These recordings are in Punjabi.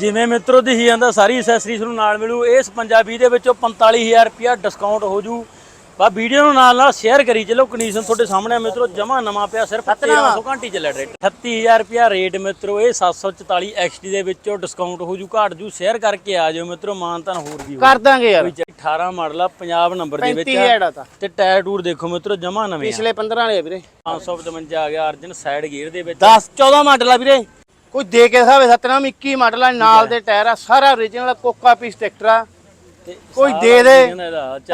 ਜਿਵੇਂ ਮਿੱਤਰੋ ਦਿਖੀ ਜਾਂਦਾ ਸਾਰੀ ਐਕਸੈਸਰੀਜ਼ ਤੁਹਾਨੂੰ ਨਾਲ ਮਿਲੂ। ਇਸ ਪੰਜਾਬੀ ਦੇ ਵਿੱਚੋਂ 45000 ਰੁਪਿਆ ਡਿਸਕਾਊਂਟ ਹੋ ਜੂ। ਬਾ ਵੀਡੀਓ ਨੂੰ ਨਾਲ ਨਾਲ ਸ਼ੇਅਰ ਕਰੀ ਚਲੋ ਕੰਡੀਸ਼ਨ ਤੁਹਾਡੇ ਸਾਹਮਣੇ ਮਿੱਤਰੋ ਜਮਾ ਨਵਾਂ ਪਿਆ ਸਿਰਫ 1300 ਘੰਟੀ ਚੱਲਿਆ ਰੇਟ 38000 ਰੁਪਿਆ ਰੇਟ ਮਿੱਤਰੋ ਇਹ 744 XD ਦੇ ਵਿੱਚੋਂ ਡਿਸਕਾਊਂਟ ਹੋ ਜੂ ਘਾਟ ਜੂ ਸ਼ੇਅਰ ਕਰਕੇ ਆ ਜਾਓ ਮਿੱਤਰੋ ਮਾਨਤਾਨ ਹੋਰ ਵੀ ਕਰ ਦਾਂਗੇ ਯਾਰ। ਕੋਈ 18 ਮਾਡਲ ਆ ਪੰਜਾਬ ਨੰਬਰ ਦੇ ਵਿੱਚ 35 ਆ। ਹੈੜਾ ਤਾਂ ਟਾਇਰ ਟੂਰ ਦੇਖੋ ਮਿੱਤਰੋ ਜਮਾ ਨਵੇਂ ਪਿਛਲੇ 15 ਵਾਲੇ ਵੀਰੇ। 555 ਆ ਗਿਆ ਅਰਜਨ ਸਾਈਡ ਗੇਅਰ ਦੇ ਵਿੱਚ 10 14 ਮਾਡਲ ਆ ਵੀਰੇ। ਕੋਈ ਦੇ ਕੇ ਹਿਸਾਬੇ ਸਤਨਾਮ 21 ਮਾਡਲ ਆ ਨਾਲ ਦੇ ਟਾਇਰ ਆ ਸਾਰਾ origignal ਕੋਕਾ ਪੀਸ ਟਰੈਕਟਰ ਆ। ਤੇ ਕੋਈ ਦੇ ਦੇ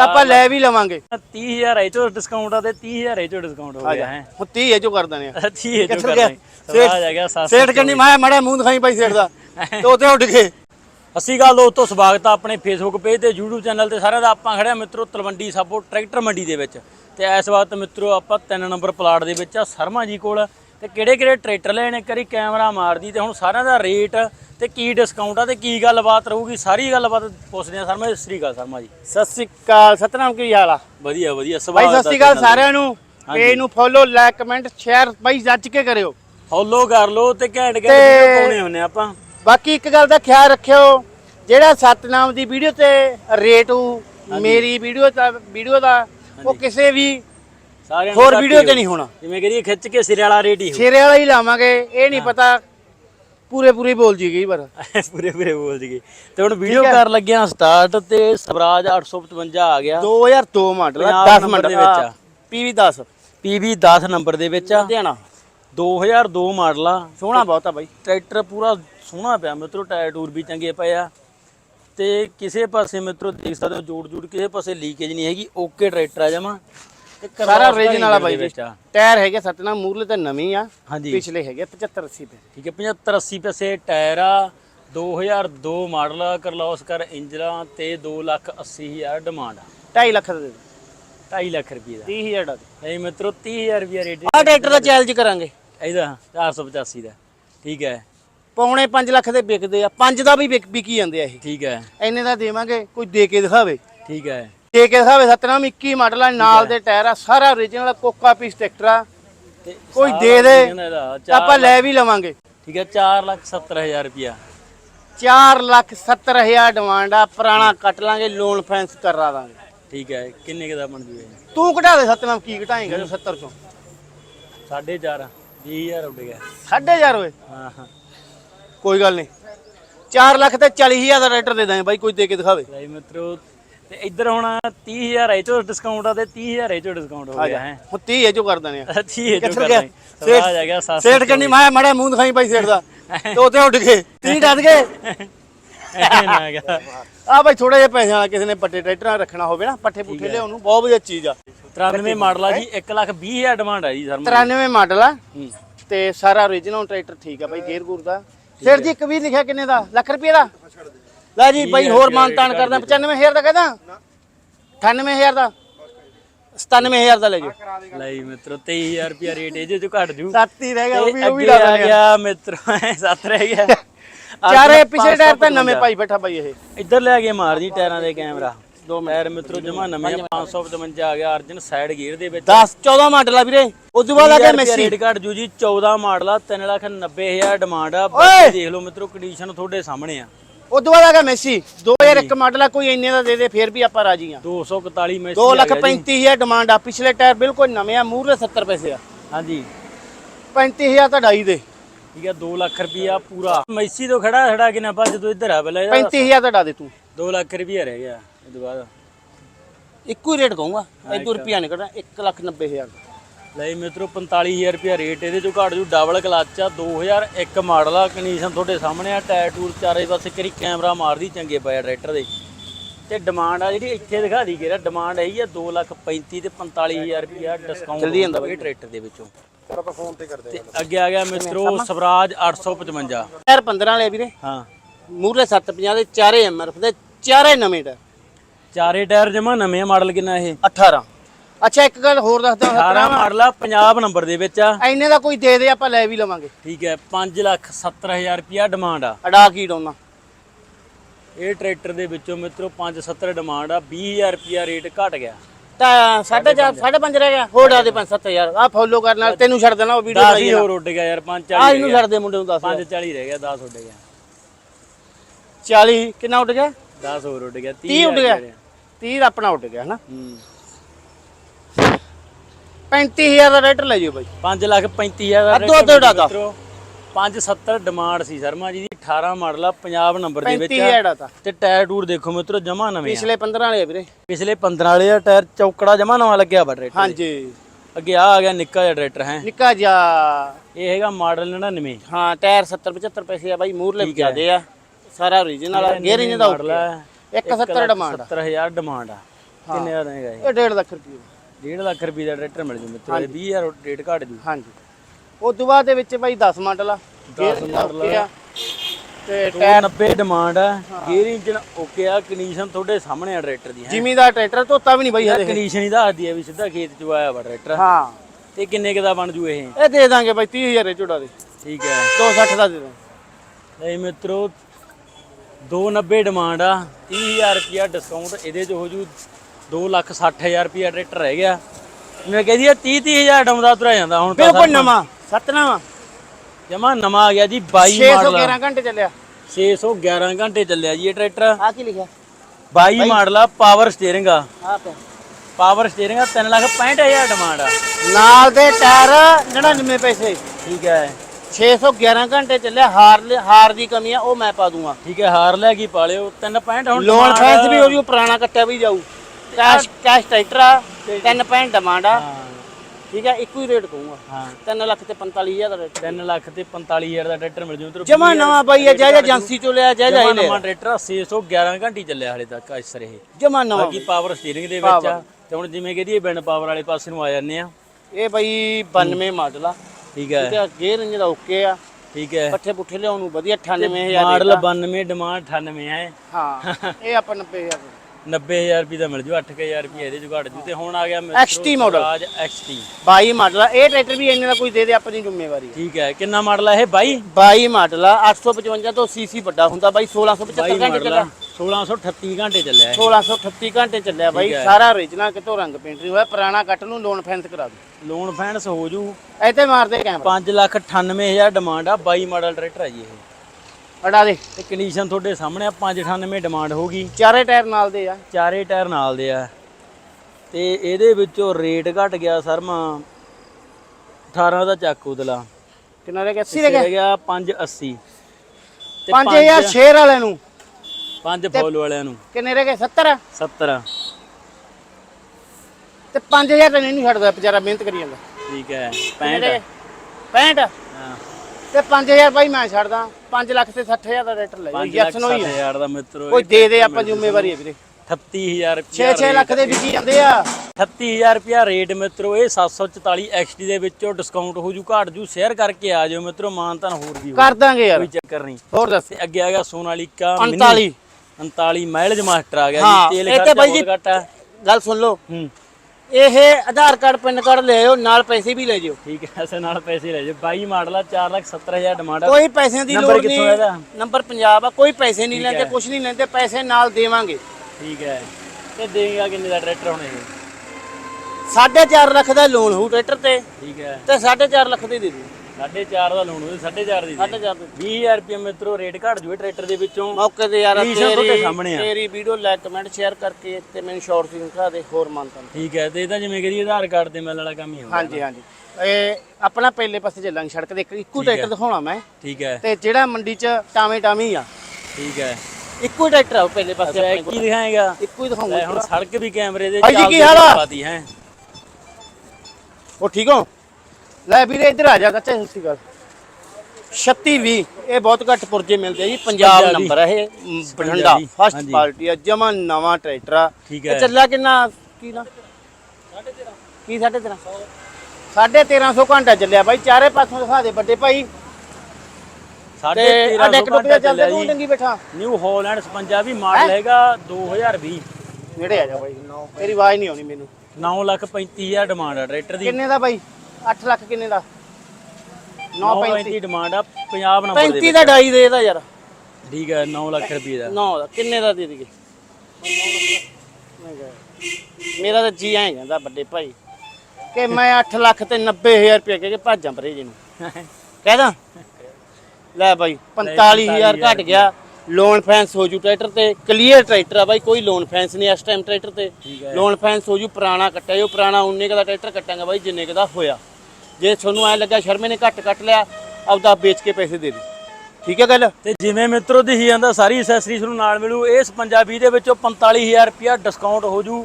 ਆਪਾਂ ਲੈ ਵੀ ਲਵਾਂਗੇ। 30000 ਇਹ ਚੋਂ ਡਿਸਕਾਊਂਟ ਆ ਤੇ 30000 ਇਹ ਚੋਂ ਡਿਸਕਾਊਂਟ ਹੋ ਗਿਆ ਹੈ। ਹੁਣ 30 ਹੈ ਜੋ ਕਰ ਦਨੇ ਆ। 30 ਇਹ ਚੋਂ ਕਰ ਗਿਆ? ਦੇ ਸਵਾਜ ਆ ਗਿਆ ਸੱਤ ਸੇਠ ਕੰਨੀ ਮੈਂ ਮੜਾ ਮੂੰਹ ਦਿਖਾਈ ਭਾਈ ਸੇਠ ਦਾ। ਤੇ ਉੱਥੇ ਉੱਡ ਗਏ ਅਸੀਂ ਗੱਲ ਦੋਸਤੋ ਸਵਾਗਤ ਆ ਆਪਣੇ ਫੇਸਬੁੱਕ ਪੇਜ ਤੇ YouTube ਚੈਨਲ ਤੇ ਸਾਰਿਆਂ ਦਾ। ਆਪਾਂ ਖੜਿਆ ਮਿੱਤਰੋ ਤਲਵੰਡੀ ਸਾਬੋ ਟਰੈਕਟਰ ਮੰਡੀ ਦੇ ਵਿੱਚ। ਤੇ ਇਸ ਵਕਤ ਮਿੱਤਰੋ ਆਪਾਂ 3 ਨੰਬਰ ਪਲਾਟ ਦੇ ਵਿੱਚ ਆ ਸਰਮਾ ਜੀ ਕੋਲ। ਤੇ ਕਿਹੜੇ ਕਿਹੜੇ ਟਰੈਕਟਰ ਲੈਣੇ ਕਰੀ ਕੈਮਰਾ ਮਾਰਦੀ ਤੇ ਹੁਣ ਸਾਰਿਆਂ ਦਾ ਰੇਟ ਤੇ ਕੀ ਡਿਸਕਾਊਂਟ ਆ ਤੇ ਕੀ ਗੱਲਬਾਤ ਰਹੂਗੀ? ਸਾਰੀ ਗੱਲਬਾਤ ਪੁੱਛਦੇ ਆ ਸਰਮਾ ਜੀ ਸਤਿ ਸ੍ਰੀ ਅਕਾਲ ਸਰਮਾ ਜੀ। ਸਤਿ ਸ੍ਰੀ ਅਕਾਲ ਸਤਨਾਮ ਕੀ ਹਾਲ ਆ? ਵਧੀਆ ਵਧੀਆ ਭਾਈ ਸਵਾਗਤ ਸਤਿ ਸ੍ਰੀ ਅਕਾਲ ਸਾਰਿਆਂ ਨੂੰ। ਪੇਜ ਨੂੰ ਫੋਲੋ ਲਾਈਕ ਕਮੈਂਟ ਸ਼ੇਅਰ ਭਾਈ ਜੱਜ ਕੇ ਕਰਿਓ। ਫੋਲੋ ਕਰ ਲਓ ਤੇ ਘੈਂਟ ਘੈਂਟ ਵੀਡੀਓ ਪਾਉਣੇ ਹੁੰਨੇ ਆਪਾਂ। ਬਾਕੀ ਇੱਕ ਗੱਲ ਦਾ ਖਿਆਲ ਰੱਖਿਓ ਜਿਹੜਾ ਸਤਨਾਮ ਦੀ ਵੀਡੀਓ ਤੇ ਰੇਟ ਮੇਰੀ ਵੀਡੀਓ ਦਾ ਵੀਡੀਓ ਦਾ ਉਹ ਕਿਸੇ ਵੀ ਸਾਰਿਆਂ ਨੂੰ ਹੋਰ ਘੱਟ ਵੀਡੀਓ ਤੇ ਨਹੀਂ ਹੋਣਾ। ਜਿਵੇਂ ਕਰੀਏ ਖਿੱਚ ਕੇ ਸਿਰੇ ਵਾਲਾ ਰੇਟ ਹੀ ਹੋ ਛੇਰੇ ਵਾਲਾ ਹੀ ਲਾਵਾਂਗੇ ਇਹ ਨਹੀਂ ਪਤਾ ਪੂਰੇ ਪੂਰੇ ਬੋਲ ਜੀ ਗਈ ਪਰ। ਪੂਰੇ ਪੂਰੇ ਬੋਲ ਜੀਗੇ ਤੇ ਹੁਣ ਵੀਡੀਓ ਕਰ ਲੱਗਿਆ ਸਟਾਰਟ ਤੇ ਸਵਰਾਜ 855 ਆ ਗਿਆ। 2002 ਮਾਡਲ ਆ ਪੰਜਾਬ 10 ਨੰਬਰ ਮਿੰਟ ਦੇ ਵਿੱਚ ਆ। ਪੀਵੀ 10 PV 10 ਨੰਬਰ ਦੇ ਵਿੱਚ ਆ। ਲੁਧਿਆਣਾ। 2002 ਮਾਡਲ ਆ। ਸੋਹਣਾ ਬਹੁਤ ਆ ਬਾਈ। ਟਰੈਕਟਰ ਪੂਰਾ ਸੋਹਣਾ ਪਿਆ ਮਿੱਤਰੋ ਟਾਇਰ ਟੂਰ ਵੀ ਚੰਗੇ ਪਏ ਆ। ਤੇ ਕਿਸੇ ਪਾਸੇ ਮਿੱਤਰੋ ਦੇਖ ਸਕਦੇ ਹੋ ਜੋੜ ਜੋੜ ਕਿਸੇ ਪਾਸੇ ਲੀਕੇਜ ਨਹੀਂ ਹੈਗੀ ਓਕੇ ਟਰੈਕਟਰ ਆ ਜਮਾ। ਤੇ ਸਾਰਾ original ਵਾਲਾ ਬਾਈ ਦੇ ਜੀ। ਆ। ਟਾਇਰ ਹੈਗੇ ਸਤਨਾਮ ਮੂਰਲੇ ਤੇ ਨਵੀਂ ਆ। ਹਾਂਜੀ। ਪਿਛਲੇ ਹੈਗੇ 75 80 ਤੇ ਠੀਕ ਹੈ 75 80 ਪੈਸੇ ਟਾਇਰ ਆ। 2002 ਮਾਡਲ ਆ ਕਰਲੋਸਕਰ ਇੰਜਲਾਂ ਤੇ 2 ਲੱਖ 80 ਹਜ਼ਾਰ ਡਿਮਾਂਡ ਆ। 2.5 ਲੱਖ ਦੇ 2.5 ਲੱਖ ਰੁਪਏ ਦਾ। 30000 ਦਾ ਇਹ ਮਿੱਤਰੋ 30000 ਰੁਪਏ ਰੇਟ ਆ ਟਰੈਕਟਰ ਦਾ ਚੈਲੰਜ ਕਰਾਂਗੇ। ਇਹਦਾ 485 ਦਾ। ਠੀਕ ਹੈ। ਪੌਣੇ 5 ਲੱਖ ਦੇ ਵਿਕਦੇ ਆ। 5 ਦਾ ਵੀ ਵਿਕ ਵਿਕੀ ਜਾਂਦੇ ਆ ਇਹ। ਠੀਕ ਹੈ। ਇੰਨੇ ਦਾ ਦੇਵਾਂਗੇ ਕੋਈ ਦੇ ਕੇ ਦਿਖਾਵੇ। ਠੀਕ ਹੈ। ਦੇ ਕੇ ਦਿਖਾਵੇ ਸਤਨਾਮ 21 ਮਾਡਲ ਆ ਨਾਲ ਦੇ ਟਾਇਰ ਆ ਸਾਰਾ origignal ਕੋਕਾ ਪੀਸ ਟਰੈਕਟਰ ਆ। ਕੋਈ ਦੇ ਦੇ ਆਪਾਂ ਲੈ ਵੀ ਲਵਾਂਗੇ। ਠੀਕ ਹੈ 4 ਲੱਖ 70 ਹਜ਼ਾਰ ਰੁਪਿਆ 4 ਲੱਖ 70 ਹਜ਼ਾਰ ਡਿਮਾਂਡ ਆ ਪੁਰਾਣਾ ਕੱਟ ਲਾਂਗੇ ਲੋਨ ਫੈਂਸ ਕਰਾ ਦਾਂਗੇ। ਠੀਕ ਹੈ ਕਿੰਨੇ ਕੁ ਦਾ ਬਣ ਜੂ ਇਹ ਤੂੰ ਘਟਾ ਦੇ ਸਤਨਾਮ ਕੀ ਘਟਾਏਗਾ ਜੋ 70 ਚੋਂ। 4.5 20000 ਉੱਡ ਗਿਆ। 1500 ਓਏ ਹਾਂ ਹਾਂ। ਕੋਈ ਗੱਲ ਨਹੀਂ। 4 ਲੱਖ ਤੇ 40 ਹਜ਼ਾਰ ਦਾ ਰੇਟਰ ਦੇ ਦਾਂਗੇ ਬਾਈ ਕੋਈ ਦੇ ਕੇ ਦਿਖਾਵੇ। ਲੈ ਮਿੱਤਰੋ ਤੇ ਇੱਧਰ ਹੁਣ 30000 ਇਹ ਚੋਂ ਡਿਸਕਾਊਂਟ ਆ ਤੇ 30000 ਇਹ ਚੋਂ ਡਿਸਕਾਊਂਟ ਹੋ ਗਿਆ ਹੈ। ਹੁਣ 30 ਹੈ ਜੋ ਕਰ ਦਨੇ ਆ। 30 ਇਹ ਚੋਂ ਕਿੱਥੇ ਕਰ ਸਵਾਜ ਆ ਗਿਆ ਸੱਤ ਸੇਠ ਕੰਨੀ ਮੈਂ ਮੜਾ ਮੂੰਹ ਦਿਖਾਈ ਬਾਈ ਸੇਠ ਦਾ। ਤੇ ਉੱਥੇ ਉੱਡ ਗਏ। 30 ਡੱਦ ਗਏ। ਆ ਬਾਈ ਥੋੜੇ ਜਿਹੇ ਪੈਸੇ ਵਾਲਾ ਕਿਸੇ ਨੇ ਪੱਟੇ ਟਰੈਕਟਰਾਂ ਰੱਖਣਾ ਹੋਵੇ ਨਾ ਪੱਠੇ ਪੁੱਠੇ ਲਿਆਉਣ ਨੂੰ ਬਹੁਤ ਵਧੀਆ ਚੀਜ਼ ਆ। 93 ਮਾਡਲ ਆ ਜੀ 1 ਲੱਖ 20 ਹਜ਼ਾਰ ਡਿਮਾਂਡ ਆ ਜੀ ਸਰ 93 ਮਾਡਲ ਆ। ਤੇ ਸਾਰਾ origignal ਟਰੈਕਟਰ ਠੀਕ ਆ ਬਾਈ ਗੇਅਰ ਗੂਰ ਦਾ। ਸੇਠ ਜੀ ਇੱਕ ਵੀ ਲਿਖਿਆ ਕਿੰਨੇ ਦਾ? ਲੱਖ ਰੁਪਏ ਦਾ? ਲੈ ਜੀ ਬਾਈ ਹੋਰ ਮਾਨਤਾਨ ਕਰਦਾ 95000 ਦਾ ਕਹਿੰਦਾ? 98000 ਦਾ। 97000 ਦਾ ਲੈ ਜੀ। ਲਈ ਮਿੱਤਰੋ 23000 ਰੁਪਿਆ ਰੇਟ ਇਹਦੇ ਚੋਂ ਘਟ ਜੂ। ਸੱਤ ਹੀ ਰਹਿ ਗਿਆ ਉਹ ਵੀ ਉਹ ਵੀ ਅੱਗੇ ਲਾ ਗਿਆ ਮਿੱਤਰੋ ਸੱਤ ਰਹਿ ਗਿਆ। ਚਾਰੇ ਪਿਛਲੇ ਟਾਇਰ ਤਾਂ ਨਵੇਂ ਪਾਈ ਬੈਠਾ ਬਾਈ ਇਹ। ਇੱਧਰ ਲੈ ਕੇ ਮਾਰ ਜੀ ਟਾਇਰਾਂ ਦੇ ਕੈਮਰਾ। ਦੋ ਟਾਇਰ ਮਿੱਤਰੋ ਜਮਾ ਨਵੇਂ ਆ, 555 ਆ ਗਿਆ ਅਰਜਨ ਸਾਈਡ ਗੇਅਰ ਦੇ ਵਿੱਚ। 10 14 ਮਾਡਲ ਆ ਵੀਰੇ। ਉਸ ਤੋਂ ਬਾਅਦ ਆ ਗਿਆ ਮੈਸੀ ਰੇਟ ਘਟ ਜੂ ਜੀ 14 ਮਾਡਲ ਆ 3 ਲੱਖ 90000 ਡਿਮਾਂਡ ਆ! ਬਾਕੀ ਦੇਖ ਲਓ ਮਿੱਤਰੋ ਕੰਡੀਸ਼ਨ ਤੁਹਾਡੇ ਸਾਹਮਣੇ ਆ। ਤੋਂ ਬਾਅਦ ਆ ਗਿਆ ਮੈਸੀ। 2001 ਮਾਡਲ ਆ ਕੋਈ ਇੰਨੇ ਦਾ ਦੇ ਦੇ ਫੇਰ ਵੀ ਆਪਾਂ ਰਾਜੀ ਆ। 241 ਮੈਸੀ 2 ਆ ਲੱਖ ਗਿਆ ਜੀ। 35000 ਡਿਮਾਂਡ ਆ ਪਿਛਲੇ ਟਾਇਰ ਬਿਲਕੁਲ ਨਵੇਂ ਆ ਮੂਹਰੇ 70 ਪੈਸੇ ਆ। ਹਾਂਜੀ। 35000 ਤਾਂ ਡਾਈ ਦੇ। ਠੀਕ ਆ 2 ਲੱਖ ਰੁਪਿਆ ਪੂਰਾ। ਮੈਸੀ ਤੋਂ ਖੜਾ ਖੜਾ ਕਿਨਾ ਪਾ ਜਦੋਂ ਇੱਧਰ ਆ ਪਹਿਲਾਂ ਇਹਦਾ 35000 ਤਾਂ ਡਾ ਦੇ ਤੂੰ। 2 ਲੱਖ ਰੁਪਿਆ ਰਹਿ ਗਿਆ ਇਹ ਤੋਂ ਬਾਅਦ। ਇੱਕੋ ਹੀ ਰੇਟ ਕਹੂੰਗਾ 1 ਰੁਪਿਆ ਨਹੀਂ ਕੱਢਣਾ 1 ਲੱਖ 90000 ਲਈ ਮਿੱਤਰੋ 45000 ਰੁਪਿਆ ਰੇਟ ਇਹਦੇ ਚੋਂ ਘੱਟ ਜੂ ਡਬਲ ਕਲਚ ਆ 2001 ਮਾਡਲ ਆ ਕੰਡੀਸ਼ਨ ਤੁਹਾਡੇ ਸਾਹਮਣੇ ਆ ਟਾਇਰ ਟੂਰ ਚਾਰੇ ਪਾਸੇ ਕਰੀ ਕੈਮਰਾ ਮਾਰਦੀ ਚੰਗੇ ਪਏ ਆ ਟਰੈਕਟਰ ਦੇ। ਤੇ ਡਿਮਾਂਡ ਆ ਜਿਹੜੀ ਇੱਥੇ ਦਿਖਾ ਦੀ ਗਿਆ ਡਿਮਾਂਡ ਹੈਗੀ ਆ 2 ਲੱਖ 35 ਤੇ 45000 ਰੁਪਿਆ ਡਿਸਕਾਊਂਟ ਜਲਦੀ ਜਾਂਦਾ ਇਹ ਟਰੈਕਟਰ ਦੇ ਵਿੱਚੋਂ। ਆਪਾਂ ਫੋਨ ਤੇ ਕਰਦੇ ਤੇ ਅੱਗੇ ਆ ਗਿਆ ਮਿੱਤਰੋ ਸਵਰਾਜ 855 ਟਾਇਰ 15 ਵਾਲੇ ਵੀਰੇ। ਹਾਂ। ਮੂਹਰੇ 750 ਦੇ ਚਾਰੇ ਐਮਆਰਐਫ ਦੇ ਚਾਰੇ ਨਵੇਂ ਟਾਇਰ। ਚਾਰੇ ਟਾਇਰ ਜਮਾ ਨਵੇਂ ਮਾਡਲ ਕਿੰਨਾ ਇਹ? 18 ਅੱਛਾ ਇੱਕ ਗੱਲ ਹੋਰ ਦੱਸਦਾ 18 ਮਾਡਲ ਆ ਪੰਜਾਬ ਨੰਬਰ ਦੇ ਵਿੱਚ ਆ। ਐਨੇ ਦਾ ਕੋਈ ਦੇ ਦੇ ਆਪਾਂ ਲੈ ਵੀ ਲਵਾਂਗੇ। ਠੀਕ ਹੈ 5 ਲੱਖ 70000 ਰੁਪਿਆ ਡਿਮਾਂਡ ਆ। ਅਡਾ ਕੀ ਡਾਉਣਾ? ਇਹ ਟਰੈਕਟਰ ਦੇ ਵਿੱਚੋਂ ਮਿੱਤਰੋ 570 ਡਿਮਾਂਡ ਆ 20000 ਰੁਪਿਆ ਰੇਟ ਘਟ ਗਿਆ। ਤਾਂ ਸਾਢੇ ਚਾਰ ਸਾਢੇ ਪੰਜ ਰਹਿ ਗਿਆ। ਹੋਰ ਡਾ ਦੇ 5 7000 ਆ ਫੋਲੋ ਕਰਨ ਨਾਲ ਤੈਨੂੰ ਛੱਡ ਦੇਣਾ ਉਹ ਵੀਡੀਓ 10 ਹੀ ਹੋਰ ਉੱਡ ਗਿਆ ਯਾਰ 540 ਆ ਇਹਨੂੰ ਛੱਡ ਦੇ ਮੁੰਡੇ ਨੂੰ ਦੱਸ 540 ਰਹਿ ਗਿਆ 10 ਉੱਡ ਗਿਆ। 40 ਕਿੰਨਾ ਉੱਡ ਗਿਆ? 10 ਹੋਰ ਉੱਡ ਗਿਆ 30 ਉੱਡ ਗਿਆ। 30 ਦਾ ਆਪਣਾ ਉੱਡ ਗਿਆ ਹਨਾ? ਹੂੰ। 35000 ਦਾ ਰੇਟ ਲੈ ਜਿਓ ਬਾਈ। 5 ਲੱਖ 35000 ਦਾ ਅੱਧੋ ਅੱਧੋ ਡਾਦਾ। 570 ਡਿਮਾਂਡ ਸੀ ਸ਼ਰਮਾ ਜੀ ਦੀ 18 ਮਾਡਲ ਆ ਪੰਜਾਬ ਨੰਬਰ ਦੇ ਵਿੱਚ 35000 ਦਾ ਤਾਂ। ਟਾਇਰ ਟੂਰ ਦੇਖੋ ਮਿੱਤਰੋ ਜਮਾ ਨਵੇਂ ਪਿਛਲੇ 15 ਵਾਲੇ ਆ ਵੀਰੇ। ਪਿਛਲੇ 15 ਵਾਲੇ ਆ ਟਾਇਰ ਚੌਕੜਾ ਜਮਾ ਨਵਾਂ ਲੱਗਿਆ ਵਾ ਟਰੈਕਟਰ ਹਾਂਜੀ। ਅੱਗੇ ਆ ਆ ਗਿਆ ਨਿੱਕਾ ਜਿਹਾ ਟਰੈਕਟਰ ਹੈ। ਨਿੱਕਾ ਜਿਹਾ। ਇਹ ਹੈਗਾ ਮਾਡਲ 99 ਹਾਂ ਟਾਇਰ 70 75 ਪੈਸੇ ਆ ਬਾਈ ਮੂਰਲੇ ਜਿਆਦੇ ਆ। ਸਾਰਾ ਓਰੀਜਨਲ ਆ ਗੇਅਰ ਇੰਜ ਦਾ ਮਾਡਲ ਓਕੇ ਹੈ 170 ਡਿਮਾਂਡ 70000 ਡਿਮਾਂਡ ਆ। ਕਿੰਨੇ ਦਾ ਇਹ ਇਹ 1.5 ਲੱਖ ਰੁਪਏ। 1.5 ਲੱਖ ਰੁਪਏ ਦਾ ਟਰੈਕਟਰ ਮਿਲ ਜੂ ਮਿੱਤਰੋ ਇਹ 20000 ਰੇਟ ਘਟ ਜੂ। ਹਾਂਜੀ। ਉਸ ਤੋਂ ਬਾਅਦ ਦੇ ਵਿੱਚ ਬਾਈ 10 ਮਾਡਲ ਆ 10 ਮਾਡਲ ਆ। ਤੇ 290 ਡਿਮਾਂਡ ਆ ਗੇਅਰ ਇੰਜਨ ਓਕੇ ਆ ਕੰਡੀਸ਼ਨ ਤੁਹਾਡੇ ਸਾਹਮਣੇ ਆ ਟਰੈਕਟਰ ਦੀ ਹੈ। ਜ਼ਿਮੀਦਾਰ ਟਰੈਕਟਰ ਧੋਤਾ ਵੀ ਨਹੀਂ ਬਾਈ ਹਲੇ। ਕੰਡੀਸ਼ਨ ਹੀ ਦੱਸਦੀ ਆ ਵੀ ਸਿੱਧਾ ਖੇਤ ਚ ਆਇਆ ਵਾ ਟਰੈਕਟਰ। ਹਾਂ। ਤੇ ਕਿੰਨੇ ਕੁ ਦਾ ਬਣ ਜੂ ਇਹ? ਇਹ ਦੇ ਦਾਂਗੇ ਬਾਈ 30000 ਝੋੜਾ ਦੇ। ਠੀਕ ਹੈ 260 ਦਾ ਦੇ ਦਾਂਗੇ। ਨਹੀਂ ਮਿੱਤਰੋ 290 ਡਿਮਾਂਡ ਆ 30000 ਰੁਪਿਆ ਡਿਸਕਾਊਂਟ ਇਹਦੇ ਚ ਹੋ ਜੂ 260000 ਰੁਪਿਆ ਟਰੈਕਟਰ ਰਹਿ ਗਿਆ। ਮੈਂ ਕਹਿੰਦੀ ਆ 30 30000 ਡਾਉਂਦਾ ਤੁਰਿਆ ਜਾਂਦਾ ਹੁਣ ਬਿਲਕੁਲ ਨਵਾਂ ਸਤਨਾਵਾ ਜਮਾ ਨਵਾਂ ਆ ਗਿਆ ਜੀ 22 ਮਾਡਲ 611 ਘੰਟੇ ਚੱਲਿਆ। 611 ਘੰਟੇ ਚੱਲਿਆ ਜੀ ਇਹ ਟਰੈਕਟਰ। ਆ ਕੀ ਲਿਖਿਆ? 22 ਮਾਡਲ ਆ ਪਾਵਰ ਸਟੀਅਰਿੰਗ ਆ। ਆ ਪਿਆ। ਪਾਵਰ ਸਟੀਅਰਿੰਗ ਆ 3 ਲੱਖ 65000 ਡਿਮਾਂਡ ਆ। ਨਾਲ ਦੇ ਟਾਇਰ 99 ਪੈਸੇ। ਠੀਕ ਹੈ। 611 ਘੰਟੇ ਚੱਲਿਆ ਹਾਰ ਹਾਰ ਦੀ ਕਮੀ ਆ ਉਹ ਮੈਂ ਪਾ ਦੂੰਗਾ। ਠੀਕ ਹੈ ਹਾਰ ਲੈ ਕੀ ਪਾ ਲਿਓ। 365 ਹੁਣ ਲੋਨ ਫੈਂਸ ਵੀ ਹੋ ਜੂ ਪੁਰਾਣਾ ਕੱਟਿਆ ਵੀ ਜਾਊ। ਕੈਸ਼ ਕੈਸ਼ ਟਰੈਕਟਰ ਆ 3 ਪੈਂਟ ਡਿਮਾਂਡ ਆ। ਠੀਕ ਹੈ ਇੱਕੋ ਹੀ ਰੇਟ ਕਹੂੰਗਾ। ਹਾਂ। 3 ਲੱਖ ਤੇ 45000 ਦਾ ਰੇਟ 3 ਲੱਖ ਤੇ 45000 ਦਾ ਟਰੈਕਟਰ ਮਿਲ ਜੂ। ਤੇ ਜਮਾ ਨਵਾਂ ਬਾਈ ਆ ਜੈ ਜੈ ਏਜੰਸੀ ਚੋਂ ਲਿਆ ਜੈ ਜੈ ਜਮਾ ਲੈ ਨਵਾਂ ਟਰੈਕਟਰ ਆ, 611 ਘੰਟੇ ਚੱਲਿਆ ਹਲੇ ਤੱਕ ਇਸ ਸਰੇ ਇਹ। ਜਮਾ ਨਵਾਂ। ਬਾਕੀ ਪਾਵਰ ਸਟੀਅਰਿੰਗ ਦੇ ਵਿੱਚ ਆ। ਤੇ ਹੁਣ ਜਿਵੇਂ ਕਹਦੀ ਬਿਨ ਪਾਵਰ ਵਾਲੇ ਪਾਸੇ ਨੂੰ ਆ ਜਾਂਦੇ ਆ। ਇਹ ਬਾਈ 92 ਮਾਡਲ ਆ। ਠੀਕ ਹੈ। ਤੇ ਗੇਅਰ ਇੰਜ ਦਾ ਓਕੇ ਆ। ਠੀਕ ਹੈ। ਪੱਠੇ ਪੁੱਠੇ ਲਿਆਉਣ ਨੂੰ ਵਧੀਆ 98000 ਮਾਡਲ 92 ਡਿਮਾਂਡ 98 ਹੈ ਹਾਂ ਇਹ ਆਪਾਂ 90000 ਦਾ। 90000 ਰੁਪਏ ਦਾ ਮਿਲ ਜੂ 8000 ਰੁਪਏ ਇਹਦੇ ਘਟ ਜੂ ਤੇ ਹੁਣ ਆ ਗਿਆ XT model। ਰਾਜ XT 22 ਮਾਡਲ ਆ ਇਹ ਟਰੈਕਟਰ ਵੀ ਇੰਨੇ ਦਾ ਕੋਈ ਦੇ ਦੇ ਆਪਣੀ ਜ਼ਿੰਮੇਵਾਰੀ ਠੀਕ ਹੈ ਕਿੰਨਾ ਮਾਡਲ ਆ ਇਹ 22 22 ਮਾਡਲ ਆ 855 ਤੋਂ ਸੀਸੀ ਵੱਡਾ ਹੁੰਦਾ ਬਾਈ 1675 22 ਘੰਟੇ ਮਾਡਲ ਚੱਲਿਆ। ਆ 1638 ਘੰਟੇ ਚੱਲਿਆ ਇਹ। 1638 ਘੰਟੇ ਚੱਲਿਆ ਬਾਈ ਸਾਰਾ ਓਰੀਜਨਲ ਕਿਤੋਂ ਰੰਗ ਪੇਂਟ ਨਹੀਂ ਹੋਇਆ ਪੁਰਾਣਾ ਕੱਟ ਨੂੰ ਲੋਨ ਫੈਂਸ ਕਰਾ ਦੂ ਲੋਨ ਫਾਈਨੈਂਸ ਹੋ ਜੂ। ਇੱਥੇ ਮਾਰਦੇ ਕੈਮਰਾ। 5 ਲੱਖ 98000 ਡਿਮਾਂਡ ਆ 22 ਮਾਡਲ ਟਰੈਕਟਰ ਆ ਜੀ ਇਹ। ਅੜਾ ਦੇ। ਤੇ ਕੰਡੀਸ਼ਨ ਤੁਹਾਡੇ ਸਾਹਮਣੇ ਆ 598 ਡਿਮਾਂਡ ਹੋਗੀ ਚਾਰੇ ਟਾਇਰ ਨਾਲ ਦੇ ਆ। ਚਾਰੇ ਟਾਇਰ ਨਾਲ ਦੇ ਆ। ਤੇ ਇਹਦੇ ਵਿੱਚੋਂ ਰੇਟ ਘਟ ਗਿਆ ਸਰਮਾ 18 ਦਾ ਚੱਕ ਉਦਲਾ। ਕਿੰਨਾ ਰਹਿ ਗਿਆ? 80 ਰਹਿ ਗਿਆ? ਰਹਿ ਗਿਆ 580 ਤੇ 5000 ਸ਼ੇਅਰ ਵਾਲੇ ਨੂੰ। 5 ਫੋਲ ਵਾਲਿਆਂ ਨੂੰ। ਕਿੰਨੇ ਰਹਿ ਗਏ? 70 70 ਤੇ 5000 ਤਾਂ ਨਹੀਂ ਛੱਡਦਾ ਵਿਚਾਰਾ ਮਿਹਨਤ ਕਰੀ ਜਾਂਦਾ। ਠੀਕ ਹੈ ਕਿੰਨੇ 65 ਰਹਿ ਗਏ? 65 ਹਾਂ ਤੇ 5000 ਬਾਈ ਮੈਂ ਛੱਡਦਾ 5 ਲੱਖ ਤੇ 60000 ਦਾ ਰੇਟ ਲੈ 5 ਯੈਸ ਨੋ ਹੀ ਆ। 60000 ਦਾ ਮਿੱਤਰੋ ਕੋਈ ਦੇ ਦੇ ਆਪਾਂ ਜ਼ਿੰਮੇਵਾਰੀ ਹੈ ਵੀਰੇ। 38000 6-6 ਲੱਖ ਦੇ ਵਿਕੀ ਜਾਂਦੇ ਆ। 38000 ਰੁਪਿਆ ਰੇਟ ਮਿੱਤਰੋ ਇਹ 744 XT ਦੇ ਵਿੱਚੋਂ ਡਿਸਕਾਊਂਟ ਹੋ ਜੂ ਘਾਟ ਜੂ ਸ਼ੇਅਰ ਕਰਕੇ ਆ ਜਾਓ ਮਿੱਤਰੋ ਮਾਨਤਨ ਹੋਰ ਵੀ ਕਰ ਦਾਂਗੇ ਯਾਰ। ਕੋਈ ਚੱਕਰ ਨਹੀਂ। ਹੋਰ ਦੱਸ। ਤੇ ਅੱਗੇ ਆ ਗਿਆ ਸੋਨਾਲੀਕਾ 39 39 ਮਾਈਲੇਜ ਮਾਸਟਰ ਆ ਗਿਆ ਹਾਂ, ਜੀ ਤੇਲ ਇਹ ਤੇ ਖਰਚਾ ਬਾਈ ਜੀ- ਬਹੁਤ ਘੱਟ ਆ। ਗੱਲ ਸੁਣ ਲਓ। ਹੂੰ। ਇਹ ਆਧਾਰ ਕਾਰਡ ਪੈਨ ਕਾਰਡ ਲੈ ਆਓ ਨਾਲ ਪੈਸੇ ਵੀ ਲੈ ਜਿਓ। ਠੀਕ ਹੈ ਐਸੇ ਨਾਲ ਪੈਸੇ ਲੈ ਜਾ 22 ਮਾਡਲ ਆ 470000 ਡਿਮਾਂਡ ਆ। ਕੋਈ ਪੈਸਿਆਂ ਦੀ ਨੰਬਰ ਲੋੜ ਕਿੱਥੋਂ ਨਹੀਂ। ਇਹਦਾ? ਨੰਬਰ ਪੰਜਾਬ ਆ ਕੋਈ ਪੈਸੇ ਨਹੀਂ ਲੈਂਦੇ। ਕੁਝ ਨਹੀਂ ਲੈਂਦੇ ਪੈਸੇ ਨਾਲ ਦੇਵਾਂਗੇ। ਠੀਕ ਹੈ। ਤੇ ਦੇਗਾ ਕਿੰਨੇ ਦਾ ਟਰੈਕਟਰ ਹੁਣ ਇਹ? 4.5 ਲੱਖ ਦਾ ਲੋਨ ਹੋਊ ਟਰੈਕਟਰ ਤੇ। ਠੀਕ ਹੈ। ਤੇ 4.5 ਲੱਖ ਦੇ ਦੇ ਦੂ 4.5 ਦਾ ਲੋਨ ਉਹਦੇ 4.5 ਦੀ ਦੇ 4.5 ਦੇ। 20000 ਰੁਪਏ ਮਿੱਤਰੋ ਰੇਟ ਘਟ ਜੂਏ ਟਰੈਕਟਰ ਦੇ ਵਿੱਚੋਂ। ਮੌਕੇ ਤੇ ਯਾਰ Condition ਤੁਹਾਡੇ ਤੇਰੀ ਸਾਹਮਣੇ ਆ। ਤੇਰੀ ਵੀਡੀਓ ਲਾਈਕ ਕਮੈਂਟ ਸ਼ੇਅਰ ਕਰਕੇ ਤੇ ਮੈਨੂੰ ਸ਼ਾਰਟ ਫਿਲਮ ਦਿਖਾ ਦੇ ਹੋਰ ਮੰਨਤਾ ਠੀਕ ਹੈ ਤੇ ਇਹ ਤਾਂ ਜਿਵੇਂ ਕਹਦੀ ਆਧਾਰ ਕਾਰਡ ਤੇ ਮਿਲਣ ਵਾਲਾ ਕੰਮ ਹੀ ਹੁੰਦਾ ਹਾਂਜੀ ਹਾਂਜੀ। ਇਹ ਆਪਣਾ ਪਹਿਲੇ ਪਾਸੇ ਚੱਲਾਂਗੇ ਸੜਕ ਦੇ ਇੱਕ ਇੱਕੋ ਟਰੈਕਟਰ ਦਿਖਾਉਣਾ ਮੈਂ। ਠੀਕ ਹੈ। ਤੇ ਜਿਹੜਾ ਮੰਡੀ 'ਚ ਟਾਵੇਂ ਟਾਵੇਂ ਆ। ਠੀਕ ਹੈ। ਇੱਕੋ ਟਰੈਕਟਰ ਆ ਪਹਿਲੇ ਪਾਸੇ ਦਿਖਾਏਗਾ। ਇੱਕੋ ਹੀ ਦਿਖਾਉਂਗਾ। ਹੁਣ ਸੜਕ ਵੀ ਕੈਮਰੇ ਦੇ? ਪਾਤੀ ਹੈ। ਉਹ ਠੀਕ ਹੋ? ਲੈ ਵੀਰੇ ਇੱਧਰ ਆ ਜਾ ਕੱਚਾ ਸੱਚੀ ਗੱਲ 3620 ਇਹ ਬਹੁਤ ਘੱਟ ਪੁਰਜੇ ਮਿਲਦੇ ਆ ਜੀ ਪੰਜਾਬ ਪੰਜਾਬੀ। ਨੰਬਰ ਹੈ ਇਹ। ਮ, ਬਠਿੰਡਾ ਪੰਜਾਬੀ, ਫਸਟ ਹਾਂਜੀ। ਪਾਰਟੀ ਆ ਜਮਾ ਨਵਾਂ ਟਰੈਕਟਰ ਆ। ਠੀਕ ਇਹ ਹੈ। ਚੱਲਿਆ ਕਿੰਨਾ? ਕੀ ਨਾ? 13.5 ਕੀ 13.5 1350 ਘੰਟਾ ਚੱਲਿਆ ਬਾਈ ਚਾਰੇ ਪਾਸੋਂ ਦਿਖਾ ਦੇ ਵੱਡੇ ਭਾਈ। ਸਾਢੇ ਤੇ ਆ 1300 ਡੈਕ ਡੁੱਕ ਘੰਟਾ ਚੱਲਦੇ ਤੂੰ ਡੰਗੀ ਬੈਠਾ। ਨਿਊ ਹਾਲੈਂਡ 55 ਵੀ ਮਾਡਲ ਹੈਗਾ 2020 ਨੇੜੇ ਆ ਜਾ ਬਾਈ ਤੇਰੀ ਆਵਾਜ਼ ਨਹੀਂ ਆਉਣੀ ਮੈਨੂੰ। 9 ਲੱਖ 35000 ਡਿਮਾਂਡ ਆ ਟਰੈਕਟਰ ਦੀ। ਕਿੰਨੇ ਦਾ ਬਾਈ? 8 ਲੱਖ ਕਿੰਨੇ ਦਾ? 9.35 935 ਡਿਮਾਂਡ ਆ ਪੰਜਾਬ ਨੰਬਰ ਦੇ 35 ਦਾ ਡਾਈ ਦੇ ਇਹਦਾ ਯਾਰ। ਵਿੱਚ। ਠੀਕ ਹੈ 9 ਲੱਖ ਰੁਪਏ ਦਾ। 9 ਦਾ ਕਿੰਨੇ ਦਾ ਦੇ ਦੇਗੇ ਮੇਰਾ ਤਾਂ ਜੀ ਐਂ ਜਾਂਦਾ ਵੱਡੇ ਭਾਈ। ਕਿ ਮੈਂ 8 ਲੱਖ ਤੇ 90000 ਰੁਪਏ ਕਹਿ ਕੇ ਭਾਜਾਂ ਪਰੇ ਜੀ ਨੂੰ ਕਹਿਦਾ ਲੈ ਬਾਈ 45000 ਘਟ ਗਿਆ। ਲੋਨ ਫੈਂਸ ਹੋ ਜੂ ਟਰੈਕਟਰ ਤੇ ਕਲੀਅਰ ਟਰੈਕਟਰ ਆ ਬਾਈ ਕੋਈ ਲੋਨ ਫੈਂਸ ਨਹੀਂ ਇਸ ਟਾਈਮ ਟਰੈਕਟਰ ਤੇ। ਲੋਨ ਫੈਂਸ ਹੋ ਜੂ ਪੁਰਾਣਾ ਕੱਟਿਆ ਜੋ ਪੁਰਾਣਾ ਉਨੇ ਦਾ ਟਰੈਕਟਰ ਕੱਟਾਂਗਾ ਬਾਈ ਜਿੰਨੇ ਦਾ ਹੋਇਆ। ਜੇ ਤੁਹਾਨੂੰ ਐ ਲੱਗਾ ਸ਼ਰਮੇ ਨੇ ਘੱਟ ਕੱਟ ਲਿਆ ਆਪਦਾ ਵੇਚ ਕੇ ਪੈਸੇ ਦੇ ਦੇ। ਠੀਕ ਹੈ ਗੱਲ? ਤੇ ਜਿਵੇਂ ਮਿੱਤਰੋ ਦਿਖੀ ਜਾਂਦਾ ਸਾਰੀ ਐਕਸੈਸਰੀ ਤੁਹਾਨੂੰ ਨਾਲ ਮਿਲੂ। ਇਸ 50 ਦੇ ਵਿੱਚੋਂ 45000 ਰੁਪਿਆ ਡਿਸਕਾਊਂਟ ਹੋ ਜੂ।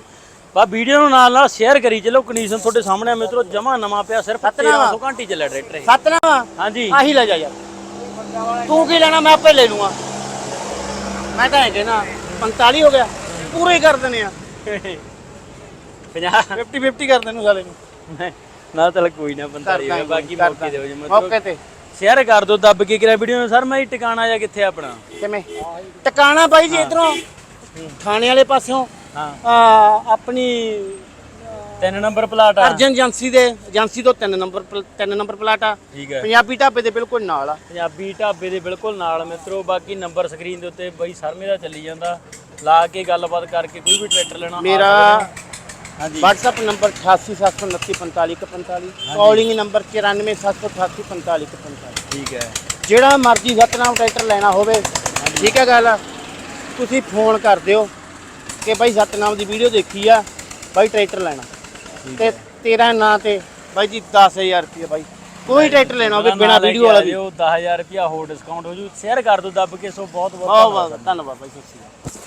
ਬਾ ਵੀਡੀਓ ਨੂੰ ਨਾਲ ਨਾਲ ਸ਼ੇਅਰ ਕਰੀ ਚਲੋ ਕੰਡੀਸ਼ਨ ਤੁਹਾਡੇ ਸਾਹਮਣੇ ਮਿੱਤਰੋ। ਜਮਾ ਨਵਾਂ ਪਿਆ ਸਿਰਫ ਸਤਨਾਮ। 1300 ਘੰਟੀ ਚੱਲਿਆ ਟਰੈਕਟਰ ਇਹ। ਸਤਨਾਮ ਹਾਂਜੀ। ਆਹੀ ਲੈ ਜਾ ਯਾਰ। ਤੂੰ ਕੀ ਲੈਣਾ ਮੈਂ ਆਪੇ ਲੈ ਲੂੰਗਾ। ਮੈਂ ਤਾਂ ਇਹ ਕਹਿਣਾ 45 ਹੋ ਗਿਆ ਪੂਰੇ ਹੀ ਕਰ ਦਿੰਦੇ ਆ। 50 50 50 ਕਰ ਦੇਣੂ ਸਾਲੇ ਨੂੰ। ਨਾ ਚੱਲ ਕੋਈ ਨਾ 45 ਦਾਂਗੇ, ਬਾਕੀ ਮੌਕੇ ਦਿਓ ਜੀ ਮੌਕੇ ਤੇ। ਸ਼ੇਅਰ ਕਰ ਦਿਓ ਦੱਬ ਕੇ ਕਿਰਾ ਵੀਡੀਓ ਨੂੰ। ਸਰ ਮੈਂ ਹੀ ਟਿਕਾਣਾ ਜਾਂ ਕਿੱਥੇ ਆਪਣਾ? ਕਿਵੇਂ? ਟਿਕਾਣਾ ਬਾਈ ਜੀ ਇਧਰੋਂ ਥਾਣੇ ਵਾਲੇ ਪਾਸਿਓਂ ਹਾਂ। ਆ ਆਪਣੀ ਤਿੰਨ ਨੰਬਰ ਪਲਾਟ ਆ। ਅਰਜਨ ਏਜੰਸੀ ਦੇ ਏਜੰਸੀ ਤੋਂ 3 ਨੰਬਰ ਪਲ- ਤਿੰਨ ਨੰਬਰ ਪਲਾਟ ਆ। ਠੀਕ ਹੈ। ਪੰਜਾਬੀ ਢਾਬੇ ਦੇ ਬਿਲਕੁਲ ਨਾਲ ਆ। ਪੰਜਾਬੀ ਢਾਬੇ ਦੇ ਬਿਲਕੁਲ ਨਾਲ ਮਿੱਤਰੋ ਬਾਕੀ ਨੰਬਰ ਸਕਰੀਨ ਦੇ ਉੱਤੇ ਬਈ ਸਰਮੇ ਦਾ ਚੱਲੀ ਜਾਂਦਾ। ਲਾ ਕੇ ਗੱਲਬਾਤ ਕਰਕੇ ਕੋਈ ਵੀ ਟਰੈਕਟਰ ਲੈਣਾ ਆ ਮੇਰਾ ਸਕਦੇ ਨੇ। ਹਾਂਜੀ। WhatsApp ਨੰਬਰ 8879455145 ਕਾਲਿੰਗ ਨੰਬਰ 9478845145 ਠੀਕ ਹੈ। ਜਿਹੜਾ ਮਰਜ਼ੀ ਸਤਨਾਮ ਟਰੈਕਟਰ ਲੈਣਾ ਹੋਵੇ ਠੀਕ ਹੈ ਗੱਲ? ਤੁਸੀਂ ਫੋਨ ਕਰ ਦਿਓ ਕਿ ਬਾਈ ਸਤਨਾਮ ਦੀ ਵੀਡੀਓ ਦੇਖੀ ਆ ਬਾਈ ਟਰੈਕਟਰ ਲੈਣਾ। ਤੇ ਤੇਰਾ ਨਾਂ ਤੇ ਬਾਈ ਜੀ 10000 ਰੁਪਏ ਬਾਈ। ਕੋਈ ਟਰੈਕਟਰ ਲੈਣਾ ਹੋਵੇ ਬਿਨਾ ਵੀਡੀਓ ਵਾਲਾ ਵੀ। ਉਹ 10000 ਰੁਪਿਆ ਹੋਰ ਡਿਸਕਾਊਂਟ ਹੋ ਜੂ। ਸ਼ੇਅਰ ਕਰ ਦਿਓ ਦੱਬ ਕੇ ਸੋ ਬਹੁਤ। ਬਹੁਤ ਧੰਨਵਾਦ ਬਾਈ ਸਤਿ ਸ਼੍ਰੀ ਅਕਾਲ।